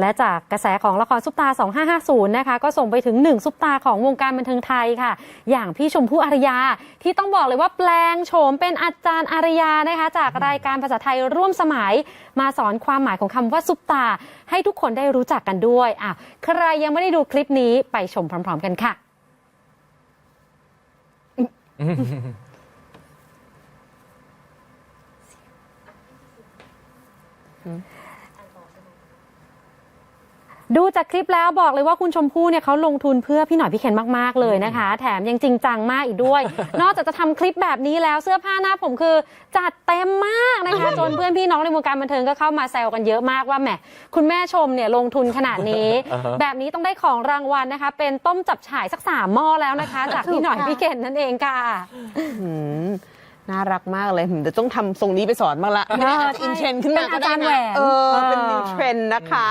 และจากกระแสของละครซุปตา 2550 นะคะ ก็ส่งไปถึงหนึ่งซุปตาของวงการบันเทิงไทยค่ะ อย่างพี่ชมพู่อารยา ที่ต้องบอกเลยว่าแปลงโฉมเป็นอาจารย์อารยานะคะ จากรายการภาษาไทยร่วมสมัย มาสอนความหมายของคำว่าซุปตา ให้ทุกคนได้รู้จักกันด้วยอะใครยังไม่ได้ดูคลิปนี้ไปชมพร้อม ๆ กันค่ะ ดูจากคลิปแล้วบอกเลยว่าคุณชมพู่เนี่ยเขาลงทุนเพื่อพี่หน่อยพี่เคนมากๆเลยนะคะ แถมยังจริงจังมากอีกด้วย นอกจากจะทำคลิปแบบนี้แล้วเสื้อผ้าหน้าผมคือ จัดเต็มมากนะคะ จนเพื่อนพี่น้องในวงการบันเทิงก็เข้ามาแซวกันเยอะมากว่าแหมคุณแม่ชมเนี่ยลงทุนขนาดนี้ แบบนี้ต้องได้ของรางวัลนะคะ เป็นต้มจับฉ่ายสักสามหม้อแล้วนะคะ จากพี่หน่อยพี่เคนนั่นเองค่ะอืมน่ารักมากเลยเดี๋ยวต้องทำทรงนี้ไปสอนบ้างละเอออินเทรนด์ขึ้นมาเป็นอาจารย์แหวนเออเป็นเออนิวเทรนด์นะคะ